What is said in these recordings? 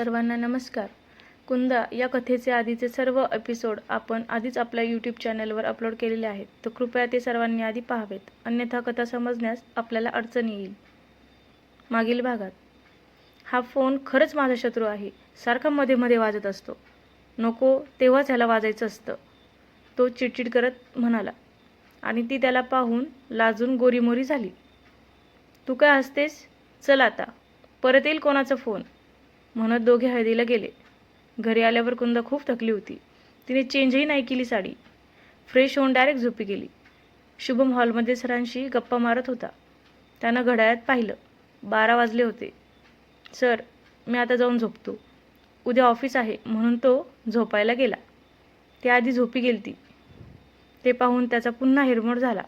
सर्वांना नमस्कार. कुंदा या कथेचे आधीचे सर्व एपिसोड आपण आधीच आपल्या यूट्यूब चॅनलवर अपलोड केलेले आहेत. तर कृपया ते सर्वांनी आधी पाहावेत. अन्यथा कथा समजण्यास आपल्याला अडचण येईल. मागील भागात. हा फोन खरंच माझा शत्रू आहे. सारखा मध्ये मध्ये वाजत असतो. नको तेव्हाच ह्याला वाजायचं असतं. तो चिडचिड करत म्हणाला. आणि ती त्याला पाहून लाजून गोरीमोरी झाली. तू काय असतेस चल आता. परत येईल कोणाचा फोन म्हणत दोघे हळदीला गेले. घरी आल्यावर कुंदा खूप थकली होती. तिने चेंजही नाही केली साडी. फ्रेश होऊन डायरेक्ट झोपी गेली. शुभम हॉलमध्ये सरांशी गप्पा मारत होता. त्यानं घड्याळात पाहिलं. बारा वाजले होते. सर मी आता जाऊन झोपतो. उद्या ऑफिस आहे म्हणून तो झोपायला गेला. त्याआधी झोपी गेलती. ते पाहून त्याचा पुन्हा हिरमोड झाला.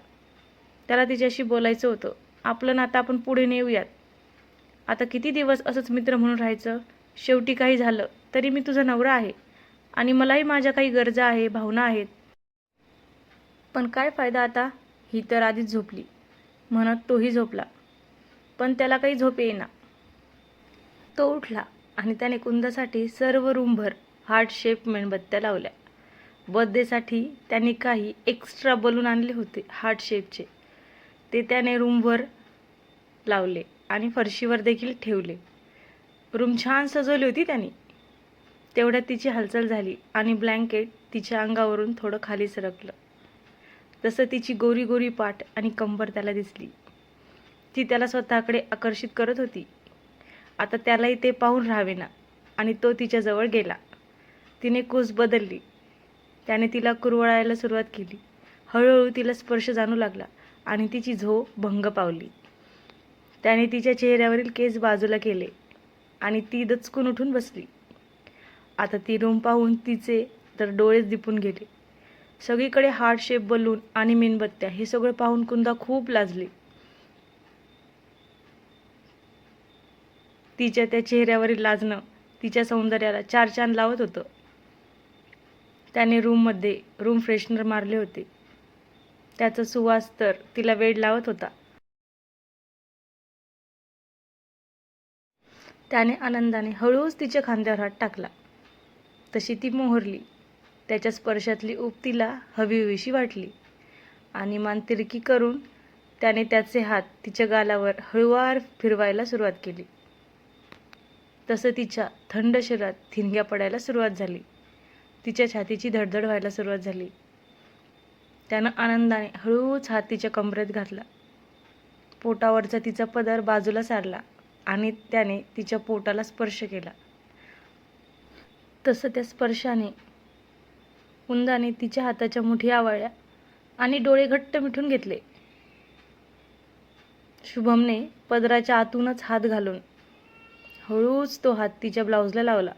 त्याला तिच्याशी बोलायचं होतं. आपलं नातं आपण पुढे नेऊयात. आता किती दिवस असंच मित्र म्हणून राहायचं? शेवटी काही झालं तरी मी तुझा नवरा आहे. आणि मलाही माझ्या काही गरजा आहे भावना आहेत. पण काय फायदा आता? ही तर आधीच झोपली. म्हणत तोही झोपला. पण त्याला काही झोप येईना. तो उठला आणि त्याने कुंदासाठी सर्व रूमभर हार्ट शेप मेणबत्त्या लावल्या. बर्थडेसाठी त्यांनी काही एक्स्ट्रा बलून आणले होते हार्ट शेपचे. ते त्याने रूमवर लावले. आणि फरशीवर देखील ठेवले. रूम छान सजवली होती त्यांनी. तेवढ्यात तिची हालचाल झाली आणि ब्लँकेट तिच्या अंगावरून थोडं खाली सरकलं. तसं तिची गोरी गोरी पाठ आणि कंबर त्याला दिसली. ती त्याला स्वतःकडे आकर्षित करत होती. आता त्यालाही ते पाहून राहावेना आणि तो तिच्याजवळ गेला. तिने कूस बदलली. त्याने तिला कुरवळायला सुरुवात केली. हळूहळू तिला स्पर्श जाणू लागला आणि तिची झो भंग पावली. त्याने तिच्या चेहऱ्यावरील केस बाजूला केले आणि ती दचकून उठून बसली. आता ती रूम पाहून तिचे तर डोळेच दिपून गेले. सगळीकडे हार्ट शेप बलून आणि मेणबत्त्या हे सगळं पाहून कुंदा खूप लाजली. तिच्या त्या चेहऱ्यावरील लाजणं तिच्या सौंदर्याला चार चांद लावत होतं. त्याने रूममध्ये रूम फ्रेशनर मारले होते. त्याचा सुवास तर तिला वेड लावत होता. त्याने आनंदाने हळूच तिच्या खांद्यावर हात टाकला. तशी ती मोहरली. त्याच्या स्पर्शातली ऊब तिला हवीहवीशी वाटली. आणि मान तिरकी करून त्याने त्याचे हात तिच्या गालावर हळुवार फिरवायला सुरुवात केली. तसं तिच्या थंड शरीरात थिनग्या पडायला सुरुवात झाली. तिच्या छातीची धडधड व्हायला सुरुवात झाली. त्यानं आनंदाने हळूच हात तिच्या कमरेत घातला. पोटावरचा तिचा पदर बाजूला सारला. आणि त्याने तिच्या पोटाला स्पर्श केला. तसं त्या स्पर्शाने कुंदाने तिच्या हाताच्या मुठी आवळल्या आणि डोळे घट्ट मिठून घेतले. शुभमने पदराच्या आतूनच हात घालून हळूच तो हात तिच्या ब्लाऊजला लावला.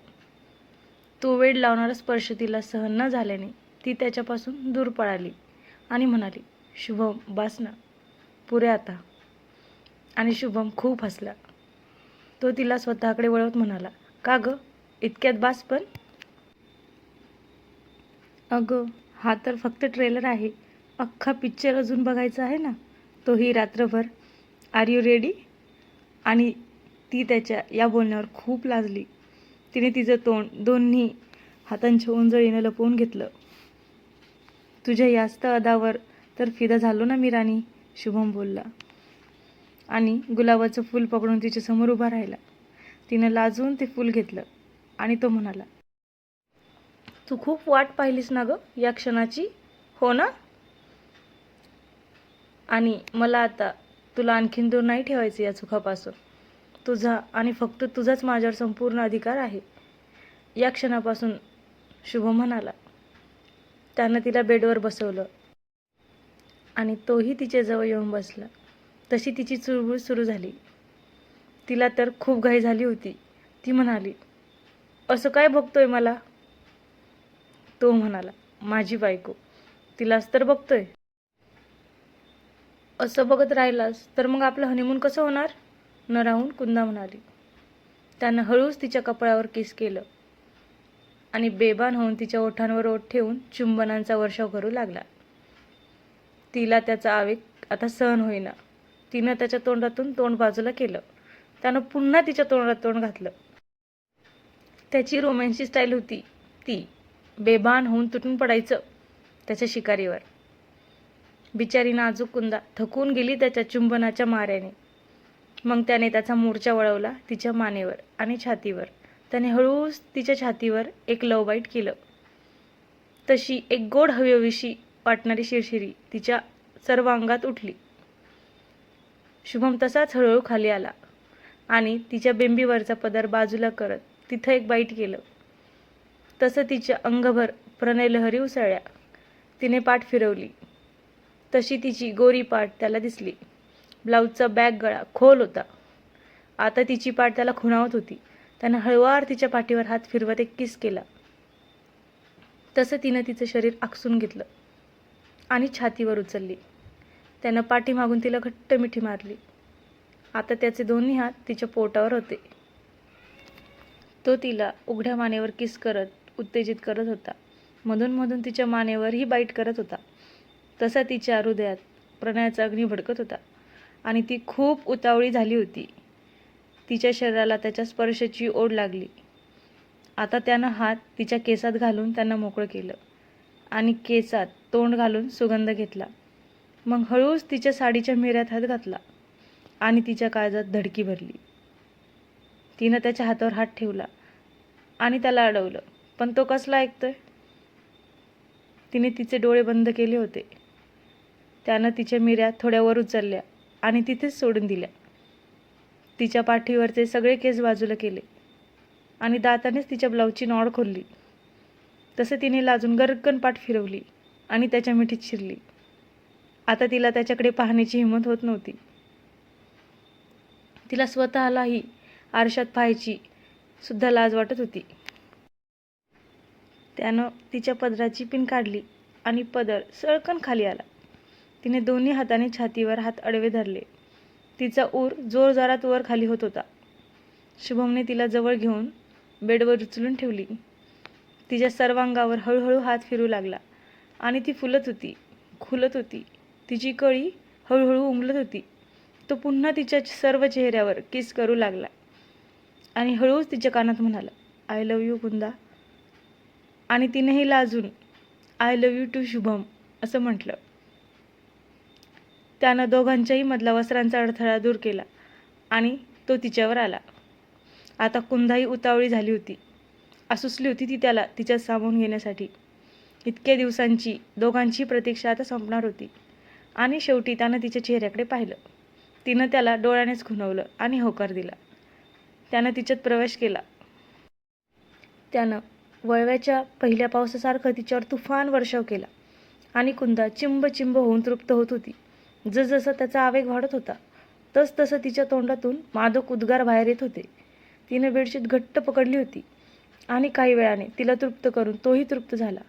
तो वेळ लावणारा स्पर्श तिला सहन न झाल्याने ती त्याच्यापासून दूर पळाली आणि म्हणाली शुभम बास ना. पुरे आता. आणि शुभम खूप हसला. तो तिला स्वतःकडे वळवत म्हणाला का गं? इतक्यात बास पण? अगं हा तर फक्त ट्रेलर आहे. अख्खा पिक्चर अजून बघायचा आहे ना? तोही रात्रभर. आर यू रेडी आणि ती त्याच्या या बोलण्यावर खूप लाजली. तिने तिचं तोंड दोन्ही हातांच्या उंजळीनं लपवून घेतलं. तुझ्या यास्त अदावर तर फिदा झालो ना मी राणी शुभम बोलला. आणि गुलाबाचं फूल पकडून तिच्या समोर उभा राहिला. तिनं लाजून ते फूल घेतलं आणि तो म्हणाला तू खूप वाट पाहिलीस ना गं या क्षणाची हो ना? आणि मला आता तुला आणखीन दूर नाही ठेवायचं या सुखापासून. तुझा आणि फक्त तुझाच माझ्यावर संपूर्ण अधिकार आहे. या क्षणापासून शुभ म्हणाला. त्यानं तिला बेडवर बसवलं आणि तोही तिच्याजवळ येऊन बसला. तशी तिची चुळबुळ सुरू झाली. तिला तर खूप घाई झाली होती. ती म्हणाली असं काय बघतोय मला? तो म्हणाला माझी बायको तिलाच तर बघतोय. असं बघत राहिलास तर मग आपलं हनीमून कसं होणार? न राहून कुंदा म्हणाली. त्यानं हळूच तिच्या कपाळावर किस केलं आणि बेबान होऊन तिच्या ओठांवर ओठ ठेवून चुंबनांचा वर्षाव करू लागला. तिला त्याचा आवेग आता सहन होईना. तिनं त्याच्या तोंडातून तोंड बाजूला केलं. त्यानं पुन्हा तिच्या तोंडात तोंड घातलं. त्याची रोमॅन्सची स्टाईल होती. ती बेभान होऊन तुटून पडायचं त्याच्या शिकारीवर. बिचारी नाजूक कुंदा थकून गेली त्याच्या चुंबनाच्या माऱ्याने. मग त्याने त्याचा मोर्चा वळवला तिच्या मानेवर आणि छातीवर. त्याने हळूच तिच्या छातीवर एक लव बाईट केलं. तशी एक गोड हवीहवीशी वाटणारी शिरशिरी तिच्या सर्व अंगात उठली. शुभम तसाच हळूहळू खाली आला आणि तिच्या बेंबीवरचा पदर बाजूला करत तिथं एक बाईट केलं. तसं तिच्या अंगभर प्रणयलहरी उसळल्या. तिने पाठ फिरवली. तशी तिची गोरी पाठ त्याला दिसली. ब्लाऊजचा बॅग गळा खोल होता. आता तिची पाठ त्याला खुणावत होती. त्यानं हळुवार तिच्या पाठीवर हात फिरवत एक किस केला. तसं तिनं तिचं शरीर आकसून घेतलं आणि छातीवर उचलली. त्यानं पाठीमागून तिला घट्ट मिठी मारली. आता त्याचे दोन्ही हात तिच्या पोटावर होते. तो तिला उघड्या मानेवर किस करत उत्तेजित करत होता. मधून मधून तिच्या मानेवरही बाईट करत होता. तसा तिच्या हृदयात प्रणयाचा अग्नी भडकत होता आणि ती खूप उतावळी झाली होती. तिच्या शरीराला त्याच्या स्पर्शाची ओढ लागली. आता त्यानं हात तिच्या केसात घालून त्यांना मोकळं केलं आणि केसात तोंड घालून सुगंध घेतला. मग हळूच तिच्या साडीच्या मिऱ्यात हात घातला आणि तिच्या काळजात धडकी भरली. तिनं त्याच्या हातावर हात ठेवला आणि त्याला अडवलं. पण तो कसला ऐकतोय? तिने तिचे डोळे बंद केले होते. त्यानं तिच्या मिऱ्या थोड्या वर उचलल्या आणि तिथेच सोडून दिल्या. तिच्या पाठीवरचे सगळे केस बाजूला केले आणि दातानेच तिच्या ब्लाऊजची नॉड खोलली. तसं तिने लाजून गरकन पाठ फिरवली आणि त्याच्या मिठीत शिरली. आता तिला त्याच्याकडे पाहण्याची हिंमत होत नव्हती. तिला स्वतःलाही आरशात पाहायची सुद्धा लाज वाटत होती. त्यानं तिच्या पदराची पिन काढली आणि पदर सळकन खाली आला. तिने दोन्ही हाताने छातीवर हात अडवे धरले. तिचा ऊर जोरजोरात वर खाली होत होता. शुभमने तिला जवळ घेऊन बेडवर उचलून ठेवली. तिच्या सर्वांगावर हळूहळू हात फिरू लागला आणि ती फुलत होती खुलत होती. तिची कळी हळूहळू उमलत होती. तो पुन्हा तिच्या सर्व चेहऱ्यावर किस करू लागला आणि हळूच तिच्या कानात म्हणाला आय लव यू कुंदा. आणि तिनेही लाजून I love you too Shubham असं म्हटलं. त्यानं दोघांच्याही मधला वस्त्रांचा अडथळा दूर केला आणि तो तिच्यावर आला. आता कुंदाही उतावळी झाली होती. आसुसली होती ती त्याला तिच्यात सामावून घेण्यासाठी. इतक्या दिवसांची दोघांची प्रतीक्षा आता संपणार होती. आणि शेवटी त्यानं तिच्या चेहऱ्याकडे पाहिलं. तिनं त्याला डोळ्यानेच खुणवलं आणि होकार दिला. त्यानं तिच्यात प्रवेश केला. त्यानं वळव्याच्या पहिल्या पावसासारखं तिच्यावर तुफान वर्षाव केला आणि कुंदा चिंब चिंब होऊन तृप्त होत होती. जसजसं त्याचा आवेग वाढत होता तसतसं तिच्या तोंडातून मादक उद्गार बाहेर येत होते. तिनं बेडशीट घट्ट पकडली होती आणि काही वेळाने तिला तृप्त करून तोही तृप्त झाला.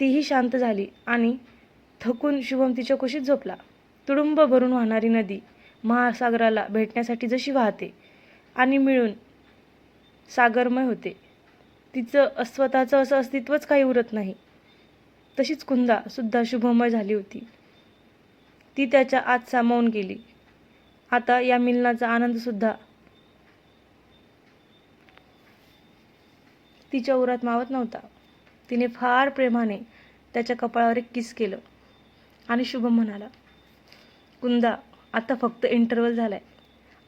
तीही शांत झाली आणि थकून शुभम तिच्या कुशीत झोपला. तुडुंब भरून वाहणारी नदी महासागराला भेटण्यासाठी जशी वाहते आणि मिळून सागरमय होते. तिचं स्वतःचं असं अस्तित्वच काही उरत नाही. तशीच कुंदा सुद्धा शुभमय झाली होती. ती त्याच्या आत सामावून गेली. आता या मिलनाचा आनंद सुद्धा तिच्या उरात मावत नव्हता. तिने फार प्रेमाने त्याच्या कपाळावर एक किस केलं. आणि शुभम म्हणाला. कुंदा आता फक्त इंटरवल आहे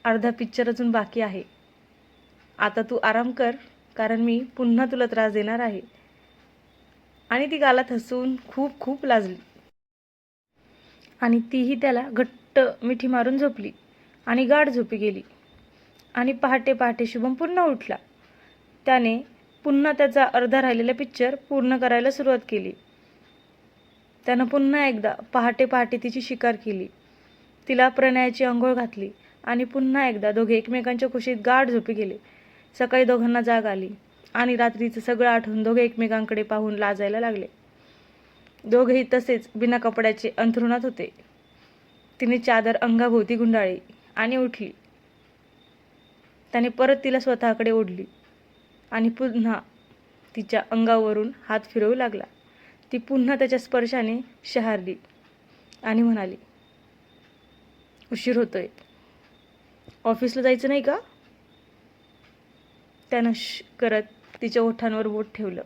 अर्धा पिक्चर अजून बाकी आहे. आता तू आराम कर कारण मी पुन्हा तुला त्रास देणार आहे. आणि ती गालात हसून खूप खूप लाजली. आणि तीही त्याला घट्ट मिठी मारून झोपली आणि गाढ झोपी गेली. आणि पहाटे पहाटे शुभम पुन्हा उठला. त्याने पुन्हा त्याचा अर्धा राहिलेला पिक्चर पूर्ण करायला सुरुवात केली. त्यानं पुन्हा एकदा पहाटे पहाटे तिची शिकार केली. तिला प्रणयाची अंघोळ घातली आणि पुन्हा एकदा दोघे एकमेकांच्या कुशीत गाढ झोपी गेले. सकाळी दोघांना जाग आली आणि रात्रीचं सगळं आठवून दोघे एकमेकांकडे पाहून लाजायला लागले. दोघेही तसेच बिना कपड्याचे अंथरुणात होते. तिने चादर अंगाभोवती गुंडाळी आणि उठली. त्याने परत तिला स्वतःकडे ओढली आणि पुन्हा तिच्या अंगावरून हात फिरवू लागला. ती पुन्हा त्याच्या स्पर्शाने शहारली आणि म्हणाली उशीर होतोय. ऑफिसला जायचं नाही का? त्यानं श करत तिच्या ओठांवर बोट ठेवलं.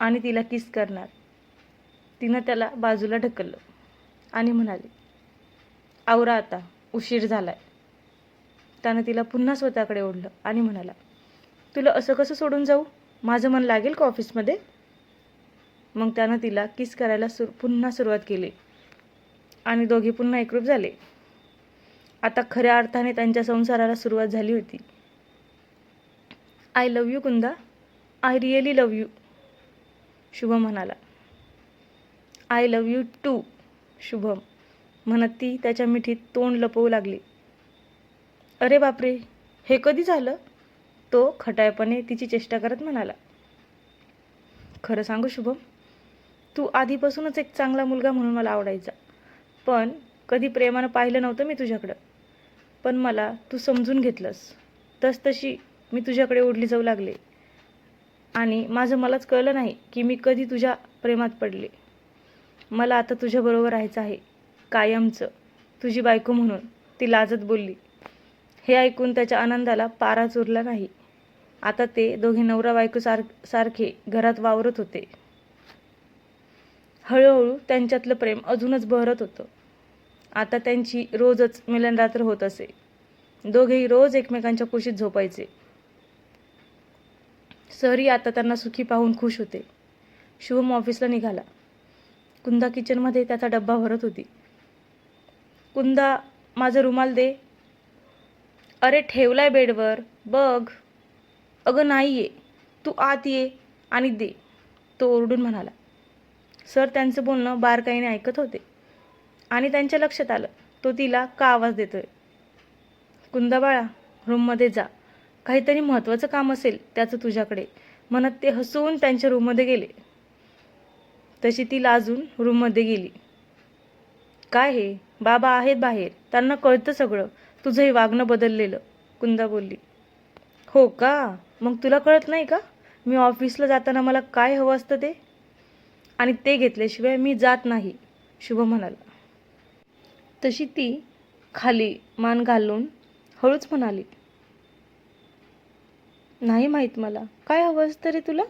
आणि तिला किस करणार? तिनं त्याला बाजूला ढकललं आणि म्हणाली आवरा आता उशीर झालाय. त्यानं तिला पुन्हा स्वतःकडे ओढलं आणि म्हणाला तुला असं कसं सोडून जाऊ? माझं मन लागेल का ऑफिसमध्ये? मग त्यानं तिला किस करायला सुर पुन्हा सुरुवात केली. आणि दोघे पुन्हा एकरूप झाले. आता खऱ्या अर्थाने त्यांच्या संसाराला सुरुवात झाली होती. I love you Kunda. I really love you Shubham म्हणाला. I love you too Shubham म्हणत ती त्याच्या मिठीत तोंड लपवू लागली. अरे बापरे हे कधी झालं? तो खटायपणे तिची चेष्टा करत म्हणाला. खरं सांगू शुभम तू आधीपासूनच एक चांगला मुलगा म्हणून मला आवडायचा. पण कधी प्रेमानं पाहिलं नव्हतं मी तुझ्याकडं. पण मला तू समजून घेतलंस. तस तशी मी तुझ्याकडे ओढली जाऊ लागले. आणि माझं मलाच कळलं नाही की मी कधी तुझ्या प्रेमात पडले. मला आता तुझ्याबरोबर राहायचं आहे. कायमचं. तुझी बायको म्हणून. ती लाजत बोलली. हे ऐकून त्याच्या आनंदाला पारा चुरला नाही. आता ते दोघे नवरा बायको सार सारखे घरात वावरत होते. हळूहळू त्यांच्यातलं प्रेम अजूनच बहरत होतं. आता त्यांची रोजच मिलनरात्र होत असे. दोघेही रोज एकमेकांच्या कुशीत झोपायचे. सहरी आता त्यांना सुखी पाहून खुश होते. शुभम ऑफिसला निघाला. कुंदा किचनमध्ये त्याचा डब्बा भरत होती. कुंदा माझा रुमाल दे. अरे ठेवलाय बेडवर. बघ. अगं नाही ये तू आत ये आणि दे. तो ओरडून म्हणाला. सर त्यांचं बोलणं बारकाईने ऐकत होते. आणि त्यांच्या लक्षात आलं तो तिला का आवाज देतोय? कुंदाबाळा रूममध्ये जा. काहीतरी महत्त्वाचं काम असेल त्याचं तुझ्याकडे. म्हणत ते हसून त्यांच्या रूममध्ये गेले. तशी ती लाजून रूममध्ये गेली. काय हे? बाबा आहेत बाहेर. त्यांना कळतं सगळं. तुझं हे वागणं बदललेलं कुंदा बोलली. हो का? मग तुला कळत नाही का? मी ऑफिसला जाताना मला काय हवं असतं ते? आणि ते घेतल्याशिवाय मी जात नाही शुभ म्हणाला. तशी ती खाली मान घालून हळूच म्हणाली नाही माहीत मला काय हवं असतं रे तुला?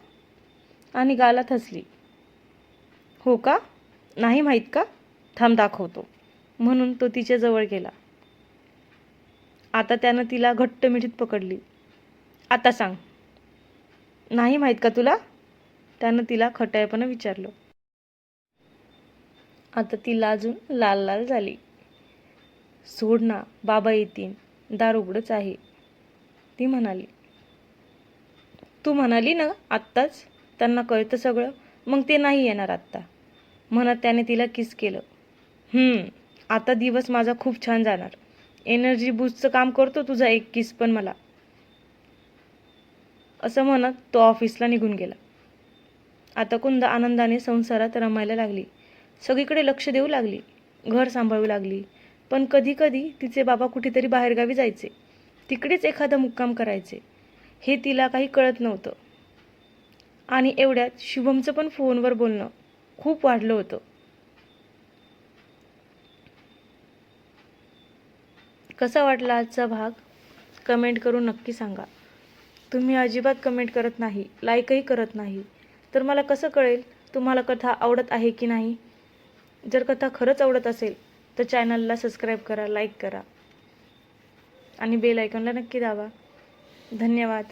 आणि गालात हसली हो का? नाही माहीत का? थांब दाखवतो. म्हणून तो तिच्या जवळ गेला. आता त्यानं तिला घट्ट मिठीत पकडली आता सांग नाही माहीत का तुला? त्यानं तिला खटायपणं विचारलं. आता ती लाजून लाल लाल झाली. सोड ना बाबा येतीन दार उघडच आहे. ती म्हणाली. तू म्हणाली ना आत्ताच? त्यांना कळतं सगळं. मग ते नाही येणार आत्ता. म्हणत त्याने तिला किस केलं. आता दिवस माझा खूप छान जाणार. एनर्जी बूस्टचं काम करतो तुझा एक किस पण मला. असं म्हणत तो ऑफिसला निघून गेला. आता कुंद आनंदाने संसारात रमायला लागली. सगळीकडे लक्ष देऊ लागली. घर सांभाळू लागली. पण कधी कधी तिचे बाबा कुठेतरी बाहेरगावी जायचे. तिकडेच एखादा मुक्काम करायचे. हे तिला काही कळत नव्हतं. आणि एवढ्यात शुभमचं पण फोनवर बोलणं खूप वाढलं होतं. कसा वाटला आजचा भाग? कमेंट करून नक्की सांगा. तुम्ही अजिबात कमेंट करत नाही लाईकही करत नाही. तर मला कसं कळेल तुम्हाला कथा आवडत आहे की नाही? जर कथा खरंच आवडत असेल तर चॅनलला सबस्क्राईब करा लाईक करा. आणि बेल आयकॉनला नक्की दाबा. धन्यवाद.